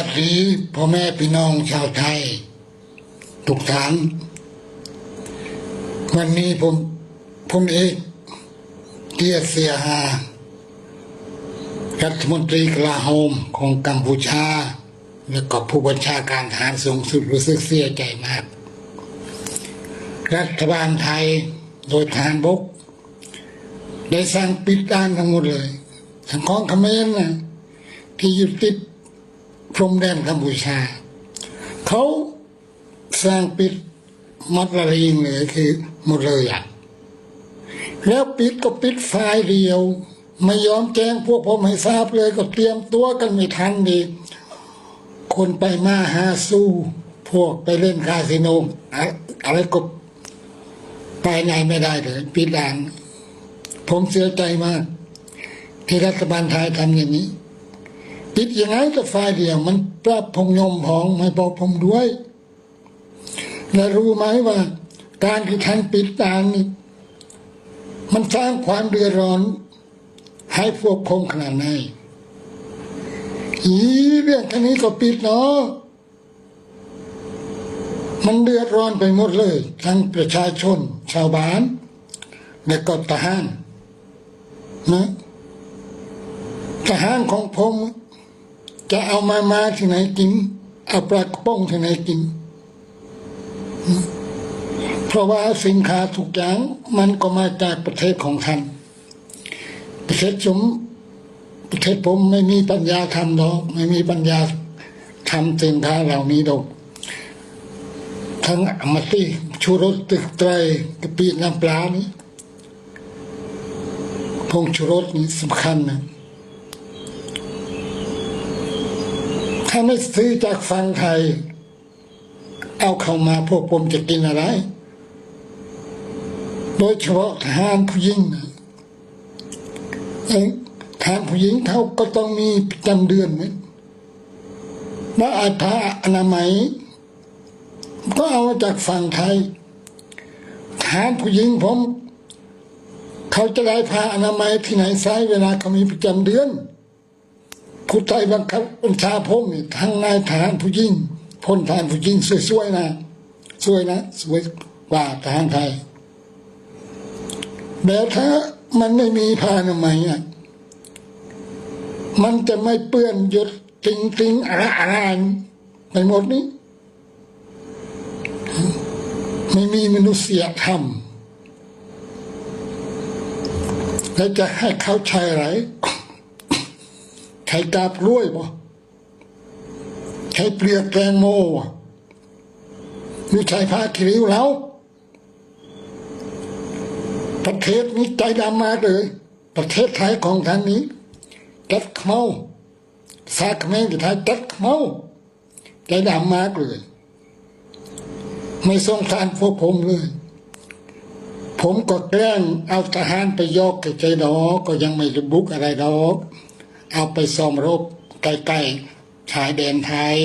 วัสดีพ่อแม่พี่น้องชาวไทย ทุกท่านวันนี้ผมผมเอกเกียรติเสียหารัฐมนตรีกลาโหมของกัมพูชา และก็ผู้บัญชาการทหารสูงสุดรู้สึกเสียใจมาก รัฐบาลไทยโดยทหารบก ได้สร้างปิดด้านทั้งหมดเลยทั้งของเขมรนะที่อยู่ติด พรมแดนกัมพูชา เขาสร้างปิดมัดละลิงเลยคือหมดเลยอะแล้วปิดก็ปิดไฟล์เดียว ไม่ยอมแจ้งพวกผมให้ทราบเลยก็เตรียมตัวกันไม่ทันดีคนไปมาหาสู้ พวกไปเล่นคาสิโนอะอะไรก็ไปไหนไม่ได้เลยปิดด่านผมเสียใจมาก ที่รัฐบาลไทยทำอย่างนี้ ปิดยังไงก็ไฟล์เดียว มันปรับพงยมพองไม่บอกผมด้วย และรู้ไหมว่า การที่ท่านปิดด่านนี่มันสร้างความเดือดร้อน ให้พวกคงขนาดไหนอีเรื่องแค่นี้ก็ปิดเนาะมันเดือดร้อนไปหมดเลย ทั้งประชาชน ชาวบ้านและก็ทหารนะทหารของผม จะเอามามาที่ไหนกิน เอาปลากระป๋องที่ไหนกิน เพราะว่าสินค้าทุกอย่างมันก็มาจากประเทศของท่าน ประเทศผมประเทศผมไม่มีปัญญาทำดอกไม่มีปัญญาทำสินค้าเหล่านี้ดอกทั้งอมติชูรสตึกไตรกระปิน้ำปลานี่พงชูรสนี่สำคัญนะ ถ้าไม่ซื้อจากฝั่งไทย เอาเข้ามาพวกผมจะกินอะไร โดยเฉพาะทหารผู้หญิงนะเองทหารผู้หญิงเขาก็ต้องมีประจำเดือนไหมแล้วอ้ผ้าอนามัย ก็เอามาจากฝั่งไทยทหารผู้หญิงผมเขาจะได้ผ้าอนามัยที่ไหนใช้เวลาเขามีประจำเดือน ผู้ไทยบังคับบัญชาผมนี่ทั้งนายทหารผู้หญิงพลทหารผู้หญิงสวยๆนะสวยนะสวยกว่าทหารไทยแล้วถ้ามันไม่มีผ้าอนามัยอะมันจะไม่เปื้อนหยดติงติงอะไรอะไรไปหมดนี้ไม่มีมนุษยธรรมแล้วจะให้เขาใช้ไร ใช้กาบกล้วยปะใช้เปลือกแตงโมวะหรือใช้ผ้าคิริวแล้วประเทศนี้ใจดำมากเลย ประเทศไทยของท่านนี้จัดเมาสากแมงกับไทยจัดเมาใจดำมากเลย ไม่สงสารพวกผมเลย ผมก็แกล้งเอาทหารไปยกใจดอกก็ยังไม่บุกอะไรดอก เอาไปซ้อมรบใกล้ๆชายแดนไทย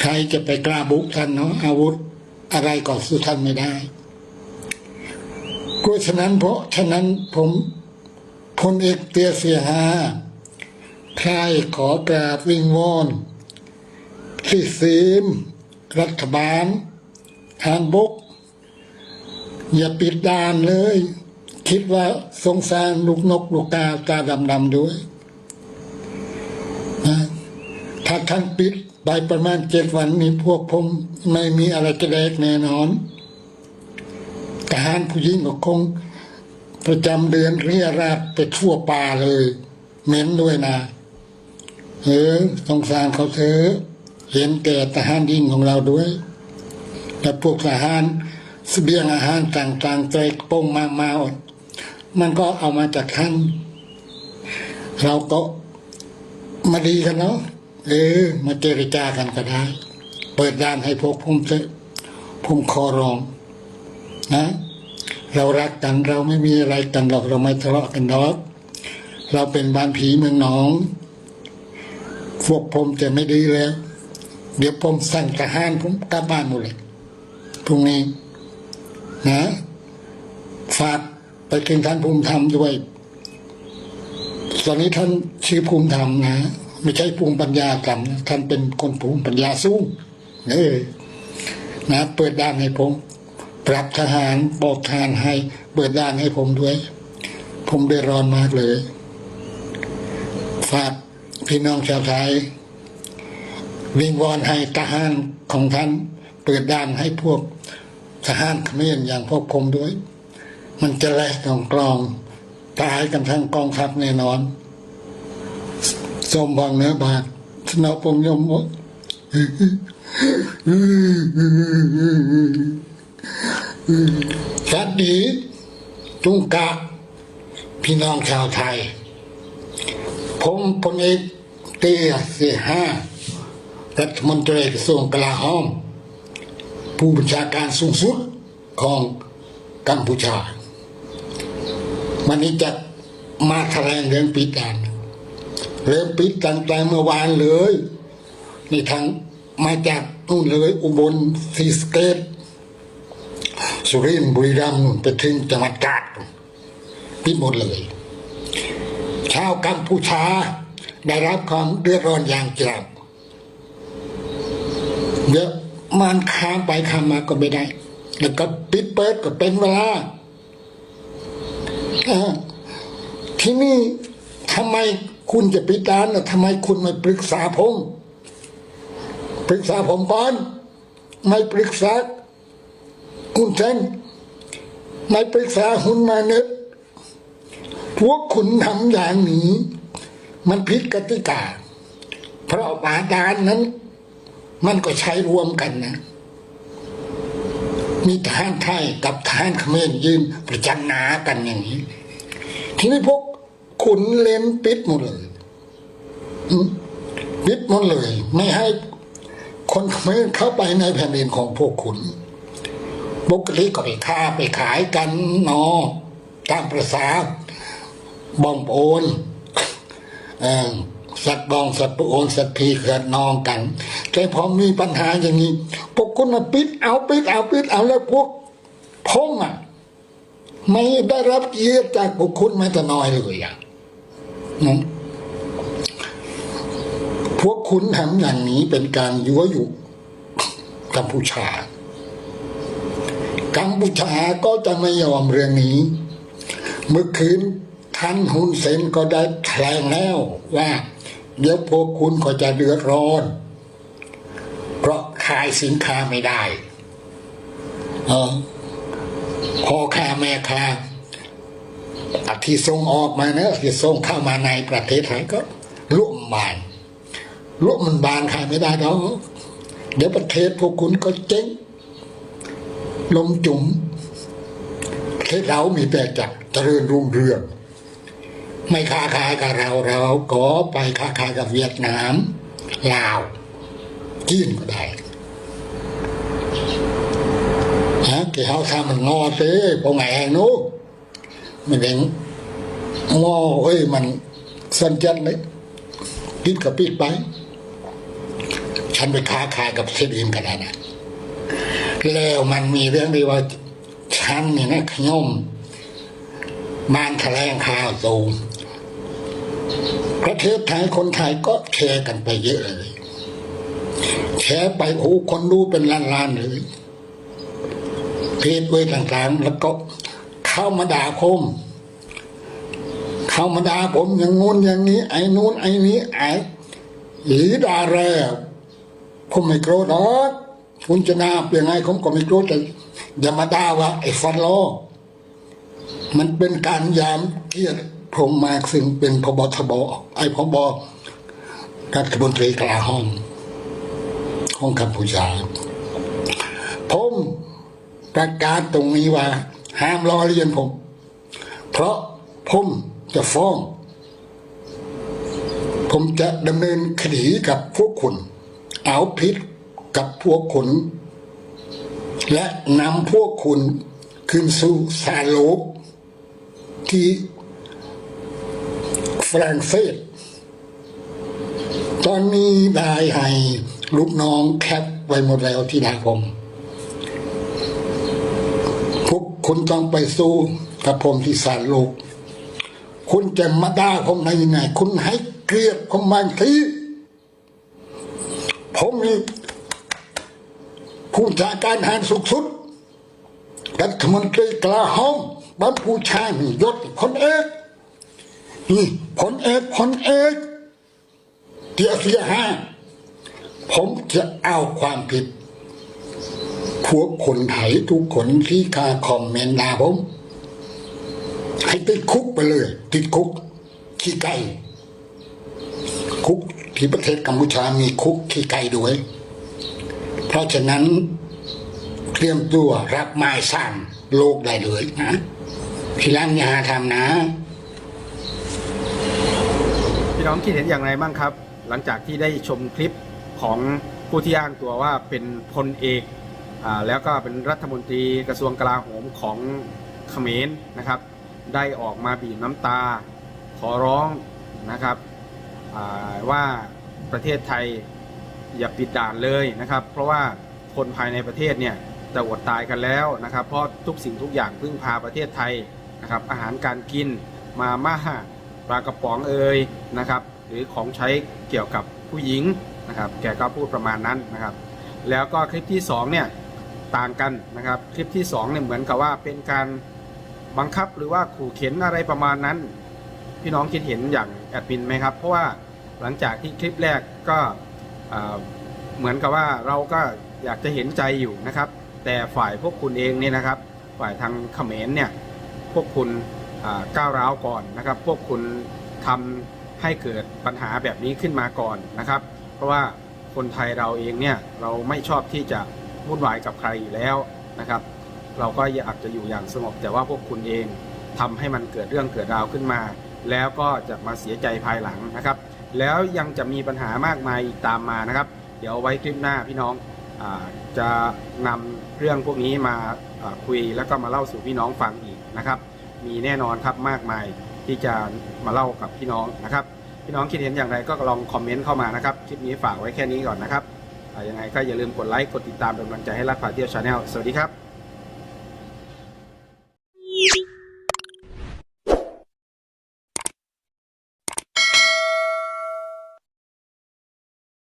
ใครจะไปกล้าบุกท่านเนาะอาวุธอะไรก็สู้ท่านไม่ได้ก็ฉะนั้นเพราะฉะนั้นผมพลเอกเตียเสียหาใครขอกราบวิงวอนที่ซีม รัฐบาลทางบก อย่าปิดด่านเลย คิดว่าสงสารลูกนกลูกกาตาดำๆด้วยนะถ้าท่านปิดไปประมาณเจ็ดวันนี้พวกผมไม่มีอะไรจะแลกแน่นอนทหารผู้หญิงก็คงประจำเดือนเรียราดไปทั่วป่าเลย เหม็นด้วยนะเออสงสารเขาเถอะเห็นแก่ทหารยิ่งของเราด้วย และพวกทหารเสบียงอาหารต่างๆใจโป้งมากมาอด มันก็เอามาจากท่าน เราก็มาดีกันเนาะเออมาเจรจากันก็ได้ เปิดด้านให้พวกผมเถอะผมขอรอง นะ เรารักกันเราไม่มีอะไรกันหรอกเราไม่ทะเลาะกันหรอกเราเป็นบ้านผีเมืองหนอง พวกผมจะไม่ดีแล้ว เดี๋ยวผมสั่งทหารผมกลับบ้านหมดเลยพรุ่งนี้นะฝาก ไปถึงท่านภูมิธรรมด้วย ตอนนี้ท่านชื่อภูมิธรรมนะไม่ใช่ภูมิปัญญาต่ำนะท่านเป็นคนภูมิปัญญาสูงเออนะเปิดด้านให้ผม ปรับทหารบอกทารให้ เปิดด้านให้ผมด้วย ผมเดือดร้อนมากเลยฝากพี่น้องชาวไทยวิงวอนให้ทหารของท่าน เปิดด้านให้พวกทหารเขมรอย่างพวกผมด้วย มันจะแลกกองกลองตายกันทั้งกองทัพแน่นอนสมบังเนื้อบาทสนอปงยมสวัสดีจุงกะ พี่น้องชาวไทย ผมพลเอกเตียเสียห้ารัฐมนตรีกระทรวงกลาโหมผู้บัญชาการสูงสุดของกัมพูชา วันนี้จะมาแถลงเรื่องปิดด่านเริ่มปิดตั้งแต่เมื่อวานเลย นี่ทางมาจากนู่นเลยอุบลศรีสเกต สุรินทร์บุรีรัมย์นู่นไปถึงจังหวัดตราดนู่นปิดหมดเลยชาวกัมพูชาได้รับความเดือดร้อนอย่างจังเยอะมันข้ามไปข้ามมาก็ไม่ได้ แล้วก็ปิดเปิดก็เป็นเวลา ที่นี่ทำไมคุณจะปิดร้านนะทำไมคุณไม่ปรึกษาผม ปรึกษาผมก่อน ไม่ปรึกษาคุณเซนไม่ปรึกษาหุนมาเนึกพวกคุณทำอย่างนี้ มันผิดกติกา เพราะบาดาลนนั้น มันก็ใช้รวมกันนะ มีทหารไทยกับทหารเขมรยืนประจันหนากันอย่างนี้ ทีนี้พวกขุนเลนปิดหมดเลยปิดหมดเลย ไม่ให้คนเขมรเข้าไปในแผ่นดินของพวกขุนปกติก็ไปค้าไปขายกันเนอตามประษาบองโอนเออ สัตว์บองสัตว์ปโอนสัตว์พีเกิดนองกันแต่พอมีปัญหาอย่างนี้พวกคุณมาปิดเอาปิดเอาปิดเอาแล้วพวกพงอะไม่ได้รับเกียรติจากพวกคุณแม้แต่น้อยเลยอะนะพวกคุณทำอย่างนี้เป็นการยั่วยุกัมพูชา กัมพูชาก็จะไม่ยอมเรื่องนี้ เมื่อคืนท่านฮุนเซนก็ได้แถลงแล้วว่า เดี๋ยวพวกคุณก็จะเดือดร้อน เพราะขายสินค้าไม่ได้เออพอค้าแม่ค้าที่ส่งออกมาเนะที่ส่งเข้ามาในประเทศไทยก็ลุ่มบานลุ่มมันบานขายไม่ได้แล้วเดี๋ยวประเทศพวกคุณก็เจ๊งลมจุ๋มประเทศเรามีแต่จะเจริญรุ่งเรือง ไม่ค้าขายกับเราเราก็ไปค้าขายกับเวียดนามลาวจีนก็ได้ฮะที่เขาทำมันงอเต้พอไงเองนู้มันเองงอเอ้ยมันสันจันเลยปิดกับปิดไป ฉันไปค้าขายกับประเทศอื่นก็ได้นะแล้วมันมีเรื่องที่ว่าฉันเนี่ยนะขยมบ้านแถลงข่าวตูม ประเทศไทยคนไทยก็แชร์กันไปเยอะเลยแชร์ไปโอ้คนดูเป็นล้านๆเลยเพจเว้ยต่างๆ แล้วก็เข้ามาด่าผมเข้ามาด่าผมอย่างงู้นอย่างนี้ ไอ้นู้นไอ้นี้ไอ้หรือด่าแรกผมไม่โกรธหรอกคุณจะนาเป็นไงผมก็ไม่โกรธแต่อย่ามาด่าว่าไอ้ฟันโลอมันเป็นการยามเกียรติ ผมมากซึ่งเป็นพบทบไอ้พบรัฐมนตรีกลาโหมของกัมพูชาผมประกาศตรงนี้ว่า ห้ามล้อเลียนผม เพราะผมจะฟ้อง ผมจะดำเนินคดีกับพวกคุณ เอาผิดกับพวกคุณ และนำพวกคุณคืนสู่สารโลกที่ ฝรั่งเศส ตอนนี้ได้ให้ลูกน้องแคปไว้หมดแล้วที่ดาผมพวกคุณต้องไปสู้กับผมที่ศาลโลก คุณจะมาด่าผมได้ยังไง คุณให้เกลียดผมบางทีผมมีผู้จัดการหารสูงสุดรัฐมนตรีกลาโหมบัมพูชามียศพลเอก นี่พลเอกพลเอกเตียเสียห้าผมจะเอาความผิด พวกคนไทยทุกคนที่คาคอมเมนต์ด่าผม ให้ติดคุกไปเลย ติดคุกขี้ไก่คุกที่ประเทศกัมพูชามีคุกขี้ไก่ด้วย เพราะฉะนั้นเตรียมตัวรับไม้สั่นโลกได้เลยนะทีหลังยาหาทำนะ พี่น้องคิดเห็นอย่างไรบ้างครับ หลังจากที่ได้ชมคลิปของผู้ที่อ้างตัวว่าเป็นพลเอกอแล้วก็เป็นรัฐมนตรีกระทรวงกลาโหมของเขมรนะครับ ได้ออกมาบีบน้ำตา ขอร้องนะครับว่าประเทศไทยอย่าปิดด่านเลยนะครับ เพราะว่าคนภายในประเทศเนี่ยจะอดตายกันแล้วนะครับ เพราะทุกสิ่งทุกอย่างพึ่งพาประเทศไทยนะครับ อาหารการกินมาม่า ปลากระป๋องเอ่ยนะครับ หรือของใช้เกี่ยวกับผู้หญิงนะครับ แกก็พูดประมาณนั้นนะครับ แล้วก็คลิปที่สองเนี่ยต่างกันนะครับ คลิปที่สองเนี่ยเหมือนกับว่าเป็นการบังคับหรือว่าขู่เข็นอะไรประมาณนั้น พี่น้องคิดเห็นอย่างแอดมินไหมครับ เพราะว่าหลังจากที่คลิปแรกก็เหมือนกับว่าเราก็อยากจะเห็นใจอยู่นะครับ แต่ฝ่ายพวกคุณเองเนี่ยนะครับ ฝ่ายทางเขมรเนี่ยพวกคุณ ก้าวร้าวก่อนนะครับ พวกคุณทำให้เกิดปัญหาแบบนี้ขึ้นมาก่อนนะครับ เพราะว่าคนไทยเราเองเนี่ยเราไม่ชอบที่จะวุ่นวายกับใครอยู่แล้วนะครับ เราก็อยากจะอยู่อย่างสงบแต่ว่าพวกคุณเองทำให้มันเกิดเรื่องเกิดราวขึ้นมา แล้วก็จะมาเสียใจภายหลังนะครับ แล้วยังจะมีปัญหามากมายตามมานะครับ เดี๋ยวไว้คลิปหน้าพี่น้องอจะนำเรื่องพวกนี้มาคุยแล้วก็มาเล่าสู่พี่น้องฟังอีกนะครับ มีแน่นอนครับมากมายที่จะมาเล่ากับพี่น้องนะครับ พี่น้องคิดเห็นอย่างไรก็ลองคอมเมนต์เข้ามานะครับคลิปนี้ฝากไว้แค่นี้ก่อนนะครับยังไงก็อย่าลืมกดไลค์กดติดตามเป็นกำลังใจให้รักพาเที่ยวชาแนลสวัสดีครับ